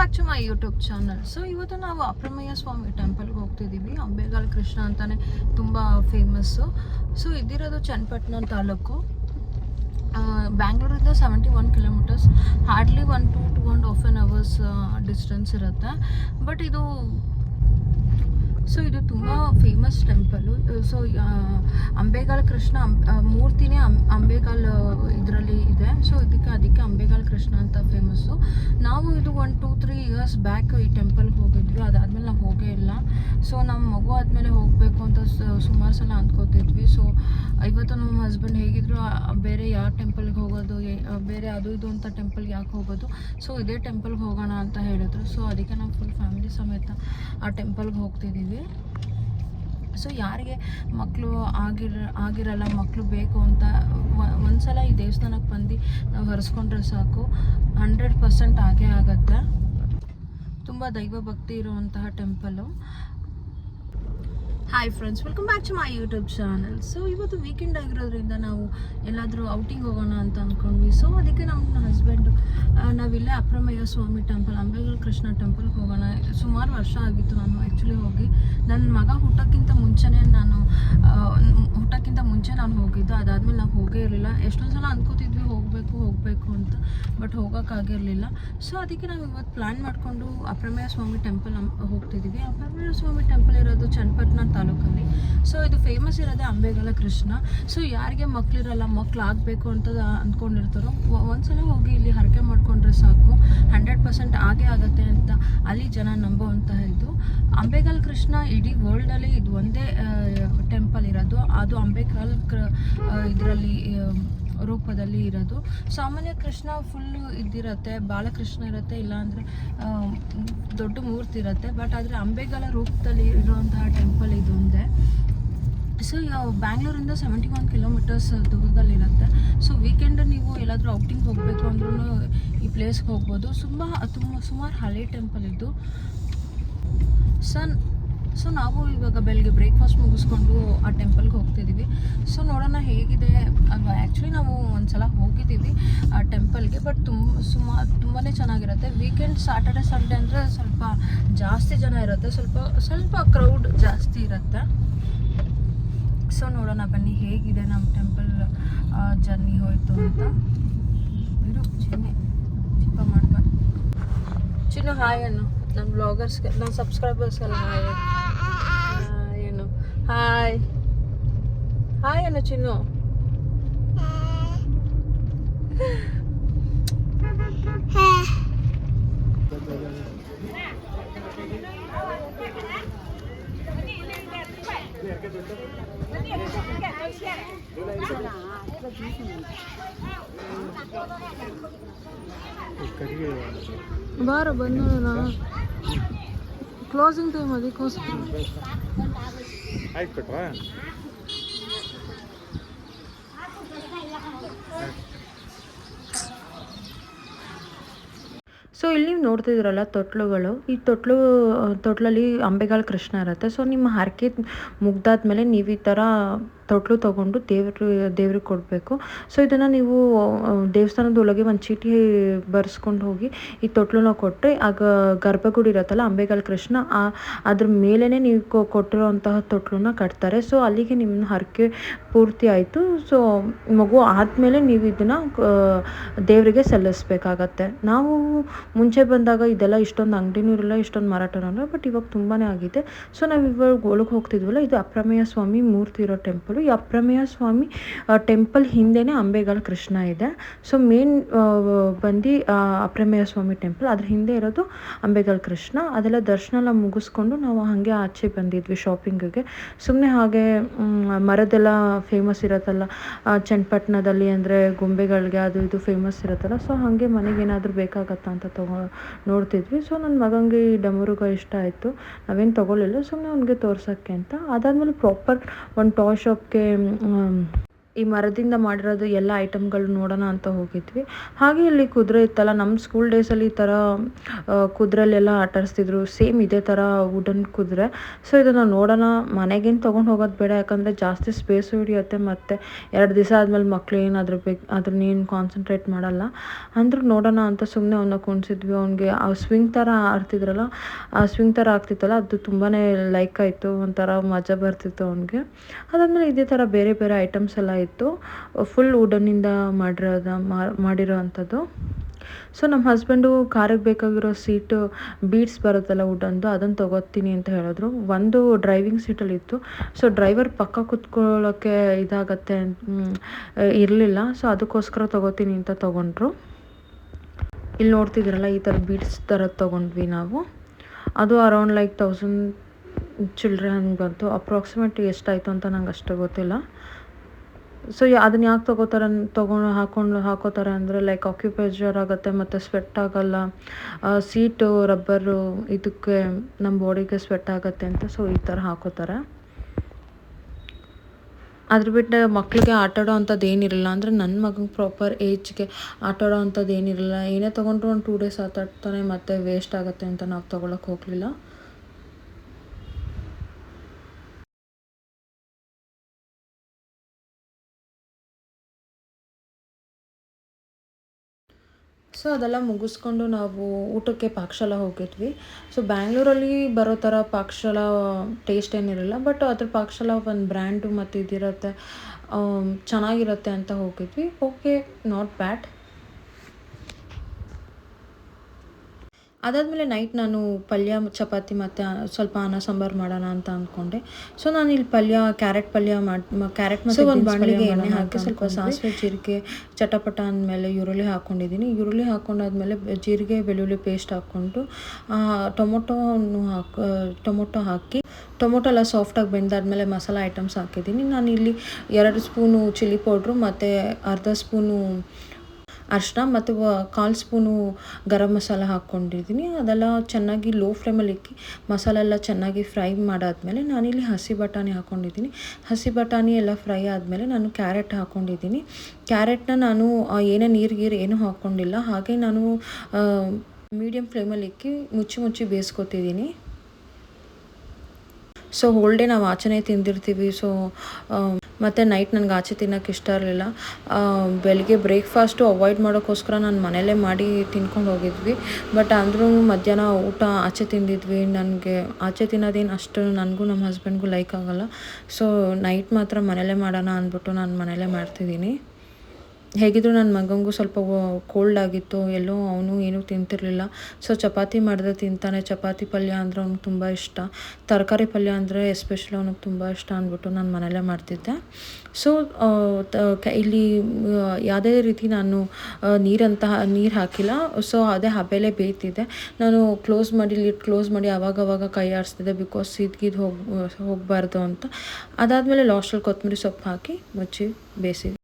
Back to my YouTube channel so ಇವತ್ತು ನಾವು ಅಪ್ರಮಯ್ಯ ಸ್ವಾಮಿ ಟೆಂಪಲ್ಗೆ ಹೋಗ್ತಿದ್ದೀವಿ. ಅಂಬೇಗಾಲ್ ಕೃಷ್ಣ ಅಂತಲೇ ತುಂಬ ಫೇಮಸ್ಸು ಸೊ ಇದಿರೋದು Channapatna taluk. ಬ್ಯಾಂಗ್ಳೂರಿಂದ seventy one kilometres hardly one to two and half an hours distance ಇರುತ್ತೆ. ಬಟ್ ಇದು ಸೊ ಇದು ತುಂಬ famous temple so Ambegal Krishna ಮೂರ್ತಿನೇ Ambegal ಇದರಲ್ಲಿ ಇದೆ. ಸೊ ಇದಕ್ಕೆ, ಅದಕ್ಕೆ ಅಂಬೇಗಾಲ್ ಕೃಷ್ಣ ಅಂತ ಫೇಮಸ್ಸು ನಾವು ಇದು one two three years back ಈ ಟೆಂಪಲ್ಗೆ ಹೋಗಿದ್ವಿ. ಅದಾದಮೇಲೆ ನಾವು ಹೋಗೇ ಇಲ್ಲ. ಸೊ ನಮ್ಮ ಮಗು ಆದಮೇಲೆ ಹೋಗಬೇಕು ಅಂತ ಸುಮಾರು ಸಲ ಅಂದ್ಕೋತಿದ್ವಿ ಸೊ ಇವತ್ತು ನಮ್ಮ ಹಸ್ಬೆಂಡ್ ಹೇಗಿದ್ರು ಬೇರೆ ಯಾವ ಟೆಂಪಲ್ಗೆ ಹೋಗೋದು ಬೇರೆ ಅದು ಇದು ಅಂತ ಟೆಂಪಲ್ಗೆ ಯಾಕೆ ಹೋಗೋದು? ಸೊ ಇದೇ ಟೆಂಪಲ್ಗೆ ಹೋಗೋಣ ಅಂತ ಹೇಳಿದ್ರು. ಸೊ ಅದಕ್ಕೆ ನಾವು ಫುಲ್ ಫ್ಯಾಮಿಲಿ ಸಮೇತ ಆ ಟೆಂಪಲ್ಗೆ ಹೋಗ್ತಿದ್ದೀವಿ. ಸೊ ಯಾರಿಗೆ ಮಕ್ಕಳು ಆಗಿರ, ಆಗಿರಲ್ಲ ಮಕ್ಕಳು ಬೇಕು ಅಂತ ಒಂದು ಒಂದ್ಸಲ ಈ ದೇವಸ್ಥಾನಕ್ಕೆ ಬಂದು ನಾವು ಹರಿಸ್ಕೊಂಡ್ರೆ ಸಾಕು. ಹಂಡ್ರೆಡ್ ಪರ್ಸೆಂಟ್ ಆಗೇ ಆಗತ್ತೆ. ತುಂಬ ದೈವ ಭಕ್ತಿ ಇರುವಂತಹ temple hi friends welcome back to my YouTube channel so ಇವತ್ತು ವೀಕೆಂಡ್ ಆಗಿರೋದ್ರಿಂದ ನಾವು ಎಲ್ಲಾದರೂ ಔಟಿಂಗ್ ಹೋಗೋಣ ಅಂತ ಅಂದ್ಕೊಂಡ್ವಿ ಸೊ ಅದಕ್ಕೆ ನಮ್ಮ ಹಸ್ಬೆಂಡು ನಾವಿಲ್ಲೇ ಅಪ್ರಮಯ್ಯ ಸ್ವಾಮಿ ಟೆಂಪಲ್ ಅಂಬೇಗಲ್ ಕೃಷ್ಣ ಟೆಂಪಲ್ಗೆ ಹೋಗೋಣ. ಸುಮಾರು ವರ್ಷ ಆಗಿತ್ತು ನಾನು ಆ್ಯಕ್ಚುಲಿ ಹೋಗಿ. ನನ್ನ ಮಗ ಹುಟ್ಟೋಕ್ಕಿಂತ ಮುಂಚೆನೇ ನಾನು ಹುಟ್ಟೋಕ್ಕಿಂತ ಮುಂಚೆ ನಾನು ಹೋಗಿದ್ದು. ಅದಾದಮೇಲೆ ನಾವು ಹೋಗೇ ಇರಲಿಲ್ಲ. ಎಷ್ಟೊಂದು ಸಲ ಅಂದ್ಕೋತಿದ್ವಿ ಹೋಗಬೇಕು ಹೋಗಬೇಕು ಅಂತ ಬಟ್ ಹೋಗೋಕ್ಕಾಗಿರಲಿಲ್ಲ ಸೊ ಅದಕ್ಕೆ ನಾವು ಇವತ್ತು ಪ್ಲ್ಯಾನ್ ಮಾಡಿಕೊಂಡು ಅಪ್ರಮೇಯ ಸ್ವಾಮಿ ಟೆಂಪಲ್ ಹೋಗ್ತಿದ್ವಿ ಅಪ್ರಮೇಯ ಸ್ವಾಮಿ ಟೆಂಪಲ್ ಇರೋದು ಚನ್ನಪಟ್ಟಣ ತಾಲೂಕಲ್ಲಿ. ಸೊ ಇದು ಫೇಮಸ್ ಇರೋದೇ ಅಂಬೇಗಲ ಕೃಷ್ಣ. ಸೊ ಯಾರಿಗೆ ಮಕ್ಕಳಿರಲ್ಲ ಮಕ್ಳು ಆಗಬೇಕು ಅಂತ ಅಂದ್ಕೊಂಡಿರ್ತಾರೋ ಒಂದ್ಸಲ ಹೋಗಿ ಇಲ್ಲಿ ಹರಕೆ ಮಾಡ್ಕೊಂಡ್ರೆ ಸಾಕು. ಹಂಡ್ರೆಡ್ ಪರ್ಸೆಂಟ್ ಆಗೇ ಆಗುತ್ತೆ ಅಂತ ಅಲ್ಲಿ ಜನ ನಂಬುವಂತಹ ಇದು. ಅಂಬೆಗಲ್ ಕೃಷ್ಣ ಇಡೀ ವರ್ಲ್ಡಲ್ಲಿ ಇದು ಒಂದೇ ಟೆಂಪಲ್ ಇರೋದು. ಅದು ಅಂಬೇಗಾಲ್ ಇದರಲ್ಲಿ ರೂಪದಲ್ಲಿ ಇರೋದು. ಸಾಮಾನ್ಯ ಕೃಷ್ಣ ಫುಲ್ಲು ಇದ್ದಿರತ್ತೆ, ಬಾಲಕೃಷ್ಣ ಇರುತ್ತೆ, ಇಲ್ಲಾಂದರೆ ದೊಡ್ಡ ಮೂರ್ತಿ ಇರುತ್ತೆ. ಬಟ್ ಆದರೆ ಅಂಬೇಗಾಲ ರೂಪದಲ್ಲಿ ಇರುವಂತಹ ಟೆಂಪಲ್ ಇದು ಒಂದೇ. ಸೊ ಬ್ಯಾಂಗ್ಳೂರಿಂದ ಸೆವೆಂಟಿ ಒನ್ ಕಿಲೋಮೀಟರ್ಸ್ ದೂರದಲ್ಲಿರುತ್ತೆ ಸೊ ವೀಕೆಂಡ್ ನೀವು ಎಲ್ಲಾದರೂ ಔಟಿಂಗ್ ಹೋಗಬೇಕು ಅಂದ್ರೂ ಈ ಪ್ಲೇಸ್ಗೆ ಹೋಗ್ಬೋದು. ತುಂಬ ತುಂಬ, ಸುಮಾರು ಹಳೆ ಟೆಂಪಲ್ ಇದು. ಸನ್ ಸೊ ನಾವು ಇವಾಗ ಬೆಳಗ್ಗೆ ಬ್ರೇಕ್ಫಾಸ್ಟ್ ಮುಗಿಸ್ಕೊಂಡು ಆ ಟೆಂಪಲ್ಗೆ ಹೋಗ್ತಿದ್ದೀವಿ ಸೊ ನೋಡೋಣ ಹೇಗಿದೆ. ಅಲ್ವಾ? ಆ್ಯಕ್ಚುಲಿ ನಾವು ಒಂದ್ಸಲ ಹೋಗಿದ್ದೀವಿ ಆ ಟೆಂಪಲ್ಗೆ ಬಟ್ ತುಂಬ ಸುಮಾರು ತುಂಬಾ ಚೆನ್ನಾಗಿರುತ್ತೆ. ವೀಕೆಂಡ್ ಸ್ಯಾಟರ್ಡೆ ಸಂಡೇ ಅಂದರೆ ಸ್ವಲ್ಪ ಜಾಸ್ತಿ ಜನ ಇರುತ್ತೆ. ಸ್ವಲ್ಪ ಸ್ವಲ್ಪ ಕ್ರೌಡ್ ಜಾಸ್ತಿ ಇರುತ್ತೆ. ಸೊ ನೋಡೋಣ ಬನ್ನಿ ಹೇಗಿದೆ ನಮ್ಮ ಟೆಂಪಲ್ ಜರ್ನಿ ಹೋಯಿತು ಅಂತ. ಇರು, ಚಿನ್ನೆ. ಚಿಪ್ಪ ಮಾಡ್ಬಾರ್ದು ಚಿನ್ನು ng vloggers, ng subscribers ka lang ayun. Uh, you know. Hi! Hi! ಬಾರ ಬಂದೋಣ ಕ್ಲೋಸಿಂಗ್ ಟೈಮ್ ಅದಕ್ಕೋಸ್ಕರ ಆಯ್ತು ಕೊಟ್ರಾ? ಸೊ ಇಲ್ಲಿ ನೀವು ನೋಡ್ತಿದ್ದೀರಲ್ಲ ತೊಟ್ಲುಗಳು. ಈ ತೊಟ್ಲು, ತೊಟ್ಲಲ್ಲಿ ಅಂಬೆಗಾಲ್ ಕೃಷ್ಣ ಇರುತ್ತೆ. ಸೊ ನಿಮ್ಮ ಹರಕೆ ಮುಗ್ದಾದ್ಮೇಲೆ ನೀವು ಈ ಥರ ತೊಟ್ಲು ತೊಗೊಂಡು ದೇವರು, ದೇವ್ರಿಗೆ ಕೊಡಬೇಕು. ಸೊ ಇದನ್ನು ನೀವು ದೇವಸ್ಥಾನದೊಳಗೆ ಒಂದು ಚೀಟಿ ಬರ್ಸ್ಕೊಂಡು ಹೋಗಿ ಈ ತೊಟ್ಲನ್ನ ಕೊಟ್ಟರೆ ಆಗ ಗರ್ಭಗುಡಿ ಇರುತ್ತಲ್ಲ ಅಂಬೇಗಲ್ ಕೃಷ್ಣ, ಆ, ಅದ್ರ ಮೇಲೇ ನೀವು ಕೊಟ್ಟಿರೋಂತಹ ತೊಟ್ಲನ್ನ ಕಟ್ತಾರೆ. ಸೊ ಅಲ್ಲಿಗೆ ನಿಮ್ಮ ಹರಕೆ ಪೂರ್ತಿ ಆಯಿತು. ಸೊ ಮಗು ಆದಮೇಲೆ ನೀವು ಇದನ್ನು ದೇವರಿಗೆ ಸಲ್ಲಿಸ್ಬೇಕಾಗತ್ತೆ. ನಾವು ಮುಂಚೆ ಬಂದಾಗ ಇದೆಲ್ಲ ಇಷ್ಟೊಂದು ಅಂಗಡಿನೂ ಇರಲ್ಲ, ಇಷ್ಟೊಂದು ಮಾರಾಟನೂ ಇರಲ್ಲ ಬಟ್ ಇವಾಗ ತುಂಬಾ ಆಗಿದೆ. ಸೊ ನಾವು ಇವಾಗ ಒಳಗೆ ಹೋಗ್ತಿದ್ವಲ್ಲ, ಇದು ಅಪ್ರಮೇಯ ಸ್ವಾಮಿ ಮೂರ್ತಿ ಇರೋ ಟೆಂಪಲು ಈ ಅಪ್ರಮೇಯ ಸ್ವಾಮಿ ಟೆಂಪಲ್ ಹಿಂದೆನೇ ಅಂಬೆಗಾಲ್ ಕೃಷ್ಣ ಇದೆ. ಸೊ ಮೇನ್ ಬಂದು ಅಪ್ರಮೇಯ ಸ್ವಾಮಿ ಟೆಂಪಲ್. ಅದ್ರ ಹಿಂದೆ ಇರೋದು ಅಂಬೆಗಾಲ್ ಕೃಷ್ಣ. ಅದೆಲ್ಲ ದರ್ಶನ ಎಲ್ಲ ಮುಗಿಸ್ಕೊಂಡು ನಾವು ಹಾಗೆ ಆಚೆ ಬಂದಿದ್ವಿ ಶಾಪಿಂಗಿಗೆ ಸುಮ್ಮನೆ ಹಾಗೆ ಮರದೆಲ್ಲ ಫೇಮಸ್ ಇರುತ್ತಲ್ಲ ಚನ್ನಪಟ್ಟಣದಲ್ಲಿ ಅಂದರೆ ಗೊಂಬೆಗಳಿಗೆ ಅದು ಇದು ಫೇಮಸ್ ಇರುತ್ತಲ್ಲ. ಸೊ ಹಾಗೆ ಮನೆಗೆ ಏನಾದರೂ ಬೇಕಾಗತ್ತಾ ಅಂತ ತಗೋ, ನೋಡ್ತಿದ್ವಿ. ಸೊ ನನ್ನ ಮಗನಿಗೆ ಈ ಡಮರುಗ ಇಷ್ಟ ಆಯಿತು. ನಾವೇನು ತೊಗೊಳ್ಳಿಲ್ಲ. ಸುಮ್ಮನೆ ಅವ್ನಿಗೆ ತೋರ್ಸೋಕ್ಕೆ ಅಂತ. ಅದಾದಮೇಲೆ ಪ್ರಾಪರ್ ಒಂದು ಟಾಯ್ que um, ಈ ಮರದಿಂದ ಮಾಡಿರೋದು ಎಲ್ಲ ಐಟಮ್ಗಳು ನೋಡೋಣ ಅಂತ ಹೋಗಿದ್ವಿ. ಹಾಗೆ ಇಲ್ಲಿ ಕುದುರೆ ಇತ್ತಲ್ಲ ನಮ್ಮ ಸ್ಕೂಲ್ ಡೇಸಲ್ಲಿ ಈ ಥರ ಕುದುರೆಲೆಲ್ಲ ಆಟಾಡಿಸ್ತಿದ್ರು. ಸೇಮ್ ಇದೇ ಥರ ವುಡನ್ ಕುದುರೆ. ಸೊ ಇದನ್ನು ನೋಡೋಣ. ಮನೆಗೇನು ತೊಗೊಂಡು ಹೋಗೋದು ಬೇಡ, ಯಾಕಂದರೆ ಜಾಸ್ತಿ ಸ್ಪೇಸು ಹಿಡಿಯುತ್ತೆ ಮತ್ತು ಎರಡು ದಿವಸ ಆದಮೇಲೆ ಮಕ್ಳು ಏನು ಅದ್ರ ಬಗ್ಗೆ ಅದ್ರನ್ನೇನು ಕಾನ್ಸಂಟ್ರೇಟ್ ಮಾಡಲ್ಲ. ಅಂದ್ರೂ ನೋಡೋಣ ಅಂತ ಸುಮ್ಮನೆ ಅವನ್ನ ಕುಣಿಸಿದ್ವಿ. ಅವನಿಗೆ ಆ ಸ್ವಿಂಗ್ ಥರ ಆಡ್ತಿದ್ರಲ್ಲ, ಆ ಸ್ವಿಂಗ್ ಥರ ಆಗ್ತಿತ್ತಲ್ಲ, ಅದು ತುಂಬಾ ಲೈಕ್ ಆಯಿತು. ಒಂಥರ ಮಜಾ ಬರ್ತಿತ್ತು ಅವನಿಗೆ. ಅದಾದಮೇಲೆ ಇದೇ ಥರ ಬೇರೆ ಬೇರೆ ಐಟಮ್ಸ್ ಎಲ್ಲ ಇತ್ತು. ಫುಲ್ ವುಡನ್ನಿಂದ ಮಾಡಿರೋದ ಮಾಡಿರೋ ಅಂಥದ್ದು. ಸೊ ನಮ್ಮ ಹಸ್ಬೆಂಡು ಕಾರಿಗೆ ಬೇಕಾಗಿರೋ ಸೀಟು ಬೀಡ್ಸ್ ಬರುತ್ತಲ್ಲ ವುಡನ್ದು ಅದನ್ನು ತಗೋತೀನಿ ಅಂತ ಹೇಳಿದ್ರು. ಒಂದು ಡ್ರೈವಿಂಗ್ ಸೀಟಲ್ಲಿ ಇತ್ತು. ಸೊ ಡ್ರೈವರ್ ಪಕ್ಕ ಕುತ್ಕೊಳ್ಳೋಕ್ಕೆ ಇದಾಗತ್ತೆ ಇರಲಿಲ್ಲ. ಸೊ ಅದಕ್ಕೋಸ್ಕರ ತೊಗೋತೀನಿ ಅಂತ ತೊಗೊಂಡ್ರು. ಇಲ್ಲಿ ನೋಡ್ತಿದ್ರಲ್ಲ ಈ ಥರ ಬೀಡ್ಸ್ ಥರದ್ದು ತೊಗೊಂಡ್ವಿ ನಾವು. ಅದು ಅರೌಂಡ್ ಲೈಕ್ ತೌಸಂಡ್ ಚಿಲ್ಡ್ರೆ ಹಂಗೆ ಬಂತು. ಅಪ್ರಾಕ್ಸಿಮೇಟ್ ಎಷ್ಟಾಯಿತು ಅಂತ ನಂಗೆ ಅಷ್ಟು ಗೊತ್ತಿಲ್ಲ. ಸೊ ಅದನ್ನ ಯಾಕೆ ತಗೋತಾರೆ ತೊಗೊಂಡು ಹಾಕೊಂಡು ಹಾಕೋತಾರೆ ಅಂದರೆ ಲೈಕ್ ಆಕ್ಯುಪೇಜರ್ ಆಗುತ್ತೆ, ಮತ್ತು ಸ್ವೆಟ್ ಆಗಲ್ಲ. ಸೀಟು ರಬ್ಬರು ಇದಕ್ಕೆ ನಮ್ಮ ಬಾಡಿಗೆ ಸ್ವೆಟ್ ಆಗುತ್ತೆ ಅಂತ ಸೊ ಈ ಥರ ಹಾಕೋತಾರೆ. ಅದ್ರ ಬಿಟ್ಟು ಮಕ್ಕಳಿಗೆ ಆಟ ಆಡೋ ಅಂಥದ್ದು ಏನಿರಲ್ಲ, ಅಂದರೆ ನನ್ನ ಮಗನಿಗೆ ಪ್ರಾಪರ್ ಏಜ್ಗೆ ಆಟ ಆಡೋ ಅಂಥದ್ದು ಏನಿರಲ್ಲ. ಏನೇ ತೊಗೊಂಡ್ರು ಒಂದು ಟೂ ಡೇಸ್ ಆತಾಡ್ತಾನೆ ಮತ್ತೆ ಮತ್ತು ವೇಸ್ಟ್ ಆಗುತ್ತೆ ಅಂತ ನಾವು ತೊಗೊಳಕ್ಕೆ ಹೋಗಲಿಲ್ಲ. ಸೊ ಅದೆಲ್ಲ ಮುಗಿಸ್ಕೊಂಡು ನಾವು ಊಟಕ್ಕೆ ಪಾಕಶಾಲ ಹೋಗಿದ್ವಿ. ಸೊ ಬ್ಯಾಂಗ್ಳೂರಲ್ಲಿ ಬರೋ ಥರ ಪಾಕಶಾಲ ಟೇಸ್ಟ್ ಏನಿರಲ್ಲ ಬಟ್ ಅದ್ರ ಪಾಕಶಾಲ ಒಂದು ಬ್ರ್ಯಾಂಡು ಮತ್ತು ಇದಿರುತ್ತೆ ಚೆನ್ನಾಗಿರುತ್ತೆ ಅಂತ ಹೋಗಿದ್ವಿ. ಓಕೆ ನಾಟ್ ಬ್ಯಾಡ್ ಅದಾದಮೇಲೆ ನೈಟ್ ನಾನು ಪಲ್ಯ ಚಪಾತಿ ಮತ್ತು ಸ್ವಲ್ಪ ಅನ್ನ ಸಾಂಬಾರು ಮಾಡೋಣ ಅಂತ ಅಂದ್ಕೊಂಡೆ ಸೊ ನಾನು ಇಲ್ಲಿ ಪಲ್ಯ ಕ್ಯಾರೆಟ್ ಪಲ್ಯ ಮಾಡಿ ಕ್ಯಾರೆಟ್ ಮತ್ತು ಒಂದು ಬಾಣಲಿಗೆ ಎಣ್ಣೆ ಹಾಕಿ ಸ್ವಲ್ಪ ಸಾಸಿವೆ ಜೀರಿಗೆ ಚಟಪಟ ಅಂದಮೇಲೆ ಈರುಳ್ಳಿ ಹಾಕ್ಕೊಂಡಿದ್ದೀನಿ ಈರುಳ್ಳಿ ಹಾಕ್ಕೊಂಡಾದ್ಮೇಲೆ ಜೀರಿಗೆ ಬೆಳ್ಳುಳ್ಳಿ ಪೇಸ್ಟ್ ಹಾಕ್ಕೊಂಡು ಟೊಮೊಟೊನು ಹಾಕಿ ಟೊಮೊಟೊ ಹಾಕಿ ಟೊಮೊಟೊ ಎಲ್ಲ ಸಾಫ್ಟಾಗಿ ಬೆಂದಾದ್ಮೇಲೆ ಮಸಾಲ ಐಟಮ್ಸ್ ಹಾಕಿದ್ದೀನಿ ನಾನು ಇಲ್ಲಿ ಎರಡು ಸ್ಪೂನು ಚಿಲ್ಲಿ ಪೌಡ್ರು ಮತ್ತು ಅರ್ಧ ಸ್ಪೂನು ಅರಿಶಿನ ಮತ್ತು ಕಾಲು ಸ್ಪೂನು ಗರಂ ಮಸಾಲ ಹಾಕ್ಕೊಂಡಿದ್ದೀನಿ. ಅದೆಲ್ಲ ಚೆನ್ನಾಗಿ ಲೋ ಫ್ಲೇಮಲ್ಲಿ ಇಕ್ಕಿ, ಮಸಾಲೆ ಎಲ್ಲ ಚೆನ್ನಾಗಿ ಫ್ರೈ ಮಾಡಾದಮೇಲೆ ನಾನಿಲ್ಲಿ ಹಸಿ ಬಟಾಣಿ ಹಾಕ್ಕೊಂಡಿದ್ದೀನಿ. ಹಸಿ ಬಟಾಣಿ ಎಲ್ಲ ಫ್ರೈ ಆದಮೇಲೆ ನಾನು ಕ್ಯಾರೆಟ್ ಹಾಕ್ಕೊಂಡಿದ್ದೀನಿ. ಕ್ಯಾರೆಟ್ನ ನಾನು ಏನೇ ನೀರು ಗೀರು ಏನೂ ಹಾಕ್ಕೊಂಡಿಲ್ಲ. ಹಾಗೆ ನಾನು ಮೀಡಿಯಮ್ ಫ್ಲೇಮಲ್ಲಿ ಇಕ್ಕಿ ಮುಚ್ಚಿ ಮುಚ್ಚಿ ಬೇಯಿಸ್ಕೊತಿದ್ದೀನಿ. ಸೊ ಹೋಲ್ ಡೇ ನಾವು ಆಚೆನೇ ತಿಂದಿರ್ತೀವಿ. ಸೊ ಮತ್ತು ನೈಟ್ ನನಗೆ ಆಚೆ ತಿನ್ನೋಕೆ ಇಷ್ಟ ಇರಲಿಲ್ಲ. ಬೆಳಿಗ್ಗೆ ಬ್ರೇಕ್ಫಾಸ್ಟು ಅವಾಯ್ಡ್ ಮಾಡೋಕ್ಕೋಸ್ಕರ ನಾನು ಮನೆಯಲ್ಲೇ ಮಾಡಿ ತಿನ್ಕೊಂಡು ಹೋಗಿದ್ವಿ. ಬಟ್ ಅಂದರೂ ಮಧ್ಯಾಹ್ನ ಊಟ ಆಚೆ ತಿಂದಿದ್ವಿ. ನನಗೆ ಆಚೆ ತಿನ್ನೋದೇನು ಅಷ್ಟು ನನಗೂ ನಮ್ಮ ಹಸ್ಬೆಂಡ್ಗೂ ಲೈಕ್ ಆಗೋಲ್ಲ. ಸೊ ನೈಟ್ ಮಾತ್ರ ಮನೆಯಲ್ಲೇ ಮಾಡೋಣ ಅಂದ್ಬಿಟ್ಟು ನಾನು ಮನೆಯಲ್ಲೇ ಮಾಡ್ತಿದ್ದೀನಿ. ಹೇಗಿದ್ರು ನನ್ನ ಮಗನಿಗೂ ಸ್ವಲ್ಪ ಕೋಲ್ಡ್ ಆಗಿತ್ತು, ಎಲ್ಲೋ ಅವನು ಏನೂ ತಿಂತಿರಲಿಲ್ಲ. ಸೊ ಚಪಾತಿ ಮಾಡಿದ್ರೆ ತಿಂತಾನೆ. ಚಪಾತಿ ಪಲ್ಯ ಅಂದರೆ ಅವ್ನಿಗೆ ತುಂಬ ಇಷ್ಟ. ತರಕಾರಿ ಪಲ್ಯ ಅಂದರೆ ಎಸ್ಪೆಷಲಿ ಅವ್ನಿಗೆ ತುಂಬ ಇಷ್ಟ ಅಂದ್ಬಿಟ್ಟು ನಾನು ಮನೆಯಲ್ಲೇ ಮಾಡ್ತಿದ್ದೆ. ಸೊ ಇಲ್ಲಿ ಯಾವುದೇ ರೀತಿ ನಾನು ನೀರಂತಹ, ನೀರು ಹಾಕಿಲ್ಲ. ಸೊ ಅದೇ ಹಬೆಲೇ ಬೇಯ್ತಿದ್ದೆ. ನಾನು ಕ್ಲೋಸ್ ಮಾಡಿ ಲಿಡ್ ಕ್ಲೋಸ್ ಮಾಡಿ ಆವಾಗವಾಗ ಕೈ ಆಡಿಸ್ತಿದ್ದೆ ಬಿಕಾಸ್ ಇದ್ಗಿದ್ದು ಹೋಗಿ, ಹೋಗಬಾರ್ದು ಅಂತ. ಅದಾದಮೇಲೆ ಲಾಸ್ಟಲ್ಲಿ ಕೊತ್ತಂಬರಿ ಸೊಪ್ಪು ಹಾಕಿ ಮುಚ್ಚಿ ಬೇಯಿಸಿದ್ವಿ